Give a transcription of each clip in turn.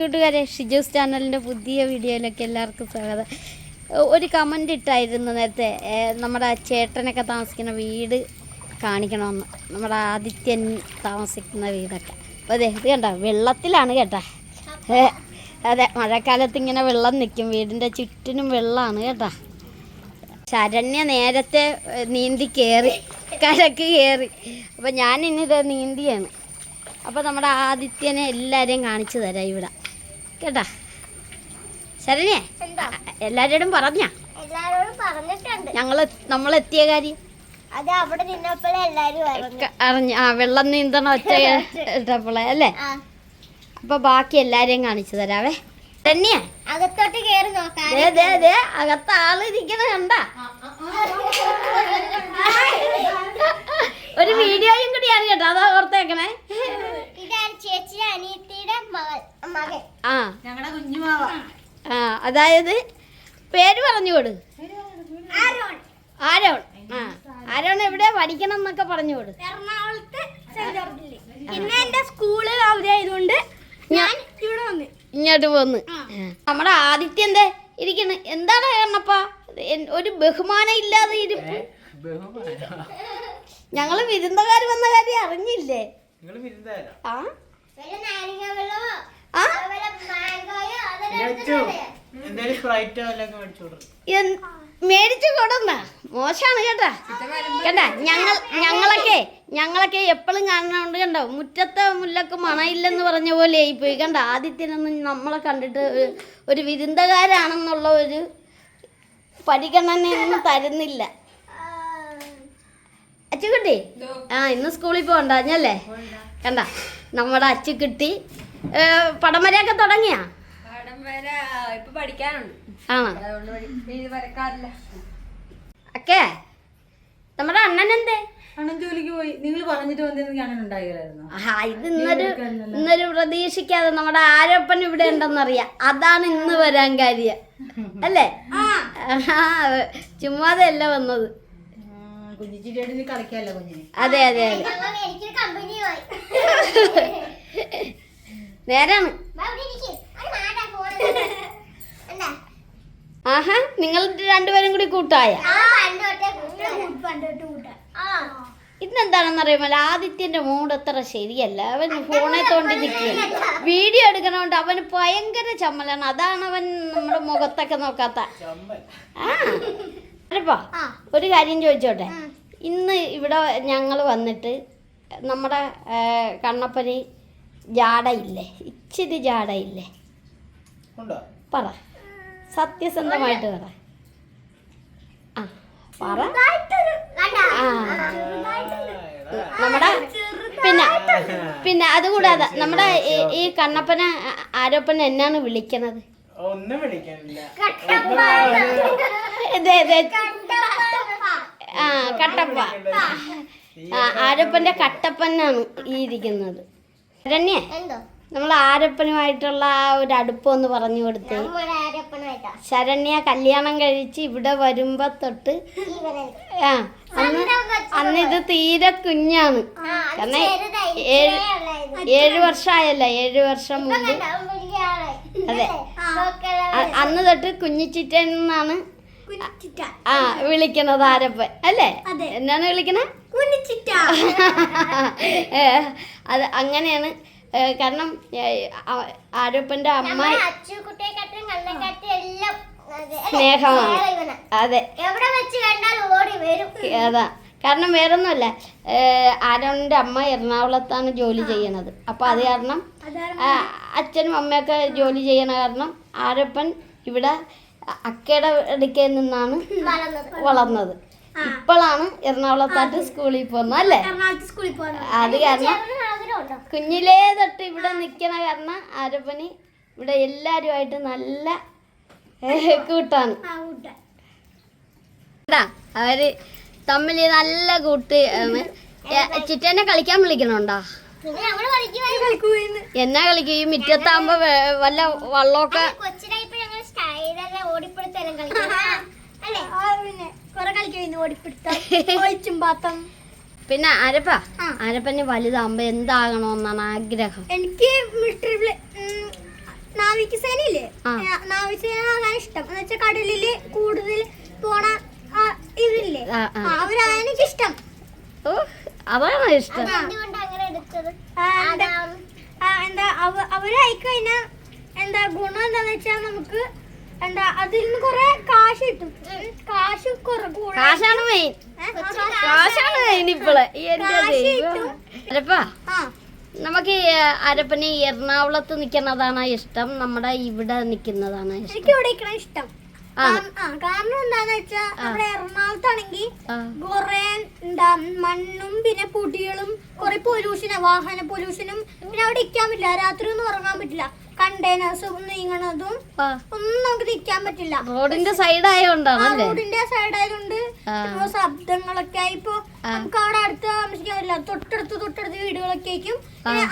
കൂട്ടുകാരെ ഷിജോസ് ചാനലിന്റെ പുതിയ വീഡിയോയിലേക്ക് എല്ലാവർക്കും സ്വാഗതം. ഒരു കമന്റ് ഇട്ടായിരുന്നു നേരത്തെ നമ്മുടെ ചേട്ടനൊക്കെ താമസിക്കുന്ന വീട് കാണിക്കണമെന്ന്. നമ്മുടെ ആദിത്യൻ താമസിക്കുന്ന വീടൊക്കെ. അപ്പോൾ അതെ ഇത് കണ്ടോ? വെള്ളത്തിലാണ് കേട്ടാ. അതെ മഴക്കാലത്ത് ഇങ്ങനെ വെള്ളം നിൽക്കും. വീടിന്റെ ചുറ്റിനും വെള്ളമാണ് കേട്ടാ. ശരണ്യ നേരത്തെ നീന്തി കയറി കരക്ക് കയറി അപ്പോൾ ഞാനിന്നിത് നീന്തിയാണ്. അപ്പോൾ നമ്മുടെ ആദിത്യനെ എല്ലാവരെയും കാണിച്ചു തരാം ഇവിടെ. കേട്ടാ. ശരണ്യേ എല്ലാരോടും പറഞ്ഞ. എല്ലാരോടും പറഞ്ഞിട്ടുണ്ട്. ഞങ്ങൾ നമ്മൾ എത്തിയ കാര്യം? അത് അവിടെ നിന്നപ്പോഴേ എല്ലാരും അറിഞ്ഞു. ആ വെള്ളം നീന്തണ ഒറ്റ ഇട്ടപ്പോളെ അല്ലേ? അപ്പൊ ബാക്കി എല്ലാരെയും കാണിച്ചു തരാവേ. തന്നെയാ അകത്തോട്ട് കേറി നോക്കാം അകത്ത് ആളിരിക്കണ കണ്ട. ഒരു വീഡിയോയും കൂടിയാണ് കേട്ടോ അതാ ഓർത്തേക്കണേ. ആ. ഞങ്ങളുടെ കുഞ്ഞുമാവ ആ അതായത് പേര് പറഞ്ഞുകൊടു ആരോൺ. ആരോൺ. ആ ആരോൺ എവിടെ പഠിക്കണം എന്നൊക്കെ പറഞ്ഞുകൊടു എറണാകുളത്ത് പിന്നെ എന്റെ സ്കൂൾ അവധിയായതുകൊണ്ട് ഞാൻ ഇവിടെ വന്നു. ഇങ്ങോട്ട് പോന്ന് നമ്മുടെ ആദിത്യ എന്തേ? ഇരിക്കണ്. എന്താണ് കാരണപ്പാ? ഒരു ബഹുമാനം ഇല്ലാതെ ഇരിപ്പ്. ഞങ്ങൾ വിരുന്നുകാർ വന്ന കാര്യം അറിഞ്ഞില്ലേ? ആ. മേടിച്ചു കൊടുന്ന? മോശാണ് കേട്ടാ. കേട്ടാ ഞങ്ങൾ ഞങ്ങളൊക്കെ ഞങ്ങളൊക്കെ എപ്പോഴും കാണുന്നതുകൊണ്ട് കണ്ടോ മുറ്റത്തെ മുല്ലക്ക് മണയില്ലെന്ന് പറഞ്ഞ പോലെ ആയി പോയി കണ്ട ആദിത്യനൊന്നും നമ്മളെ കണ്ടിട്ട് ഒരു- ഒരു വിരുന്നുകാരാണെന്നുള്ള ഒരു പരിഗണനയൊന്നും തരുന്നില്ല. അച്ചുകുട്ടി ആ ഇന്ന് സ്കൂളിൽ പോകണ്ടല്ലേ കണ്ട നമ്മുടെ അച്ചുകുട്ടി പടമരയൊക്കെ പടം വരെയൊക്കെ തുടങ്ങിയാ? വരെ ഇപ്പൊ പഠിക്കാനുണ്ട്. ആണോ? അതുകൊണ്ട് പഠി- ഇത് വരക്കാറില്ല. ഒക്കെ നമ്മുടെ അണ്ണൻ എന്തേ അണ്ണൻ ജോലിക്ക് പോയി. നിങ്ങൾ പറഞ്ഞിട്ട് വന്നിരുന്നെങ്കിൽ അണ്ണൻ ഉണ്ടാകില്ലായിരുന്നു ആ ഇത് ഇന്നൊരു ഇന്നൊരു പ്രതീക്ഷിക്കാതെ നമ്മുടെ ആരപ്പൻ ഇവിടെ ഉണ്ടെന്നറിയാം. അതാണ് ഇന്ന് വരാൻ കാര്യം. അല്ലേ? ആ. ചുമ്മാതെ അല്ല വന്നത്. അതെ അതെ അതെ. നേരാണ്. ആഹാ നിങ്ങൾ രണ്ടുപേരും കൂടി കൂട്ടായ? ഇന്നെന്താണെന്ന് അറിയാമല്ലോ ആദിത്യന്റെ മൂഡ് അത്ര ശരിയല്ല. അവൻ ഫോണെ തോണ്ടി നിൽക്കുക വീഡിയോ എടുക്കണോണ്ട് അവന് ഭയങ്കര ചമ്മലാണ്. അതാണ് അവൻ നമ്മുടെ മുഖത്തൊക്കെ നോക്കാത്ത. ചമ്മൽ. ആ. അരപ്പാ ഒരു കാര്യം ചോദിച്ചോട്ടെ? ഇന്ന് ഇവിടെ ഞങ്ങൾ വന്നിട്ട് നമ്മുടെ കണ്ണപ്പനി ജാടയില്ലേ? ഇച്ചിരി ജാടയില്ലേ? പറ. സത്യസന്ധമായിട്ട് പറ. ആ പറ? ആ. നമ്മുടെ പിന്നെ പിന്നെ അതുകൂടാതെ നമ്മുടെ ഈ- കണ്ണപ്പന ആരോപ്പന എന്നാണ് വിളിക്കണത് ഒന്നും വിളിക്കാനില്ല. ആ കട്ടപ്പ. ആരോപ്പന്റെ ആരപ്പന്റെ കട്ടപ്പനാണ് ഈ ഇരിക്കുന്നത്. രണ്യേ എന്തോ? നമ്മൾ ആരപ്പനുമായിട്ടുള്ള ആ ഒരു അടുപ്പം പറഞ്ഞു കൊടുത്തേ. ശരണ്യ കല്യാണം കഴിച്ച് ഇവിടെ വരുമ്പോ തൊട്ട് ആ അന്ന് അന്ന് ഇത് തീരെ കുഞ്ഞാണ്. കാരണം ഏഴ് ഏഴ് വർഷമായല്ല ഏഴ് വർഷം മുമ്പ്. അതെ. അന്ന് തൊട്ട് കുഞ്ഞിച്ചിറ്റെന്നാണ് കുഞ്ഞിച്ചിറ്റ. ആ വിളിക്കണത് ആരപ്പൻ. അല്ലേ. എന്നാണ് വിളിക്കണേ. അത് അങ്ങനെയാണ് കാരണം ആരോപ്പന്റെ അമ്മ? സ്നേഹമാണ്. അതെ. എവിടെ വെച്ച് കണ്ടാൽ ഓടി വരും. അതാ. കാരണം വേറൊന്നുമല്ല ആരോണിന്റെ അമ്മ എറണാകുളത്താണ് ജോലി ചെയ്യണത്. അപ്പൊ അത് കാരണം അച്ഛനും അമ്മയൊക്കെ ജോലി ചെയ്യണ കാരണം ആരപ്പൻ ഇവിടെ അക്കയുടെ അടുക്കയിൽ നിന്നാണ് വളർന്നത്. ഇപ്പോളാണ് ഇപ്പോഴാണ് എറണാകുളത്തായിട്ട് സ്കൂളിൽ പോകുന്നത് അല്ലേ? അത് കാരണം കുഞ്ഞിലേ തൊട്ട് ഇവിടെ നിൽക്കണ കാരണം അരപ്പണി ഇവിടെ എല്ലാവരുമായിട്ട് നല്ല കൂട്ടാണ്. അവർ തമ്മിൽ നല്ല കൂട്ട് ചിറ്റേനെ കളിക്കാൻ വിളിക്കണുണ്ടോ? എന്നാ കളിക്കും? ഈ മുറ്റത്താകുമ്പോ വല്ല വള്ളമൊക്കെ കളിക്കും. കളിക്കുന്നു ഓടിപ്പിടുത്തം പിന്നെ അരപ്പ. ആരപ്പന് വലുതാകുമ്പോ എന്താകണമെന്നാണ് ആഗ്രഹം. എനിക്ക് മിലിറ്ററി നാവികസേനയില്ലേ നാവികസേന ആകാൻ ഇഷ്ടം. എന്ന് വെച്ചാൽ കടലിൽ കൂടുതൽ പോണ ഇതില്ലേ? അവരാണ് ഇഷ്ടം ഓ അതാണോ ഇഷ്ടം. എന്താ അവ- അവരായി കഴിഞ്ഞാൽ എന്താ ഗുണം എന്താന്ന് വെച്ചാൽ നമുക്ക് എന്താ അതിൽ നിന്ന് കുറെ കാശ് കിട്ടും. കാശ് കാശാണ് മെയിൻ? കാശാണ് മെയിൻ ഇപ്പോൾ അരപ്പാ നമുക്ക് അരപ്പന് എറണാകുളത്ത് നിൽക്കുന്നതാണ് ഇഷ്ടം. നമ്മുടെ ഇവിടെ നിൽക്കുന്നതാണ് ഇഷ്ടം. എനിക്ക് ഇവിടെ ഇഷ്ടം. ആ. കാരണം എന്താന്ന് വെച്ചാ നമ്മുടെ എറണാകുളത്താണെങ്കിൽ കൊറേ എന്താ മണ്ണും പിന്നെ പൊടികളും കൊറേ പൊല്യൂഷനും വാഹന പൊല്യൂഷനും പിന്നെ അവിടെ ഇരിക്കാൻ പറ്റില്ല. രാത്രി ഒന്നും ഉറങ്ങാൻ പറ്റില്ല. കണ്ടെയ്നേഴ്സും നീങ്ങണതും. ഒന്നും നമുക്ക് നിൽക്കാൻ പറ്റില്ല. റോഡിന്റെ സൈഡ് ആയതുകൊണ്ടാണ് റോഡിന്റെ സൈഡ് ആയതുകൊണ്ട്. ശബ്ദങ്ങളൊക്കെ ആയിപ്പോ ഇപ്പൊ നമുക്ക് അവിടെ അടുത്ത് താമസിക്കാൻ പറ്റില്ല. തൊട്ടടുത്ത് തൊട്ടടുത്ത് വീടുകളൊക്കെ ആയിരിക്കും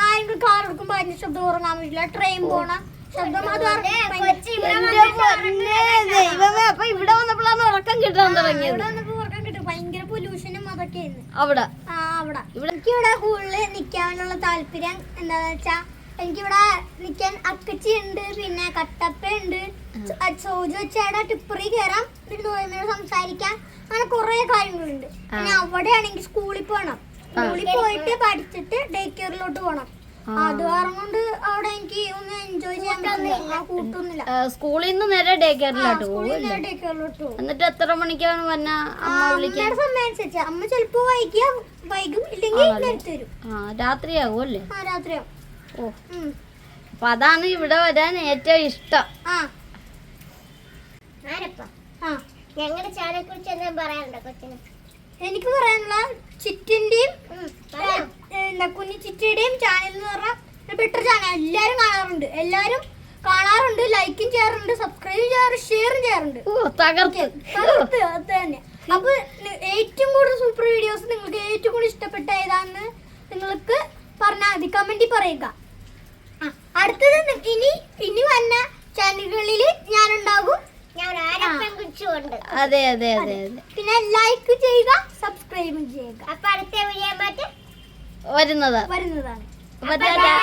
ആരെങ്കിലും കാർ എടുക്കുമ്പോ അതിന്റെ ശബ്ദം ഉറങ്ങാൻ പറ്റില്ല. ട്രെയിൻ പോണ ശബ്ദം അത് അപ്പൊ ഇവിടെ വന്നപ്പോഴാണ് ഉറക്കം കിട്ടാൻ തുടങ്ങിയത്. ഇവിടെ ഉറക്കം കിട്ടും. ഭയങ്കര പൊല്യൂഷനും അതൊക്കെ അവിടെ? ആ അവിടെ. എനിക്കിവിടെ കൂടുതൽ നിൽക്കാനുള്ള താല്പര്യം എന്താന്ന് വെച്ചാ എനിക്കിവിടെ നിൽക്കാൻ അക്കച്ചി ഉണ്ട് പിന്നെ കട്ടപ്പ ഉണ്ട് സോജു വെച്ചാടെ ടിപ്പറി കയറാം പിന്നെ നോയമ്മയോട് സംസാരിക്കാൻ അങ്ങനെ കുറെ കാര്യങ്ങളുണ്ട്. പിന്നെ അവിടെയാണെങ്കിൽ സ്കൂളിൽ പോകണം സ്കൂളിൽ പോയിട്ട് പഠിച്ചിട്ട് ഡേ കെയറിലോട്ട് പോകണം അത് കാരണം അവിടെ എനിക്ക് ഒന്ന് എൻജോയ് ചെയ്യാൻ പറ്റില്ല. കൂട്ടൊന്നുമില്ല. സ്കൂളിൽ നിന്ന് നേരെ ഡേ കെയറിലോട്ട് പോകും എന്നിട്ട് എത്ര മണിക്കാണ് വന്ന അമ്മ വിളിക്കാൻ? സമയം അനുസരിച്ച് അമ്മ ചിലപ്പോ വൈകിയ വൈകും ഇല്ലെങ്കിൽ നേരത്തെ വരും. ആ രാത്രിയാകും അല്ലേ രാത്രിയാകും. അപ്പൊ അതാണ് ഇവിടെ വരാൻ ഏറ്റവും ഇഷ്ടം. ഞങ്ങളുടെ ചാനലിനെ കുറിച്ച് എന്താ പറയാനുണ്ടോ കൊച്ചിന്? എനിക്ക് പറയാനുള്ള ചിറ്റിന്റെയും കുഞ്ഞു ചിറ്റിയുടെയും ചാനൽ എന്ന് പറഞ്ഞാൽ ബെറ്റർ ചാനൽ എല്ലാരും കാണാറുണ്ട്. എല്ലാരും കാണാറുണ്ട് ലൈക്കും ചെയ്യാറുണ്ട് സബ്സ്ക്രൈബ് ചെയ്യാറുണ്ട് ഷെയറും ചെയ്യാറുണ്ട്. തകർത്ത്. തകർത്ത്. അത് തന്നെ. അപ്പൊ ഏറ്റവും കൂടുതൽ സൂപ്പർ വീഡിയോസ് നിങ്ങൾക്ക് ഏറ്റവും കൂടുതൽ ഇഷ്ടപ്പെട്ട ഏതാന്ന് നിങ്ങൾക്ക് പറഞ്ഞാൽ മതി. കമന്റിൽ പറയുക. അടുത്തത് ഇനി ഇനി വന്ന ചാനലുകളിൽ ഞാനുണ്ടാകും. ഞാൻ ആരപ്പൻ കുറിച്ചുണ്ട് അതെ അതെ അതെ അതെ. പിന്നെ ലൈക്ക് ചെയ്യുക സബ്സ്ക്രൈബ് ചെയ്യുക. അപ്പൊ അടുത്ത വീഡിയോ വരുന്നതാണ്. ടാറ്റാ.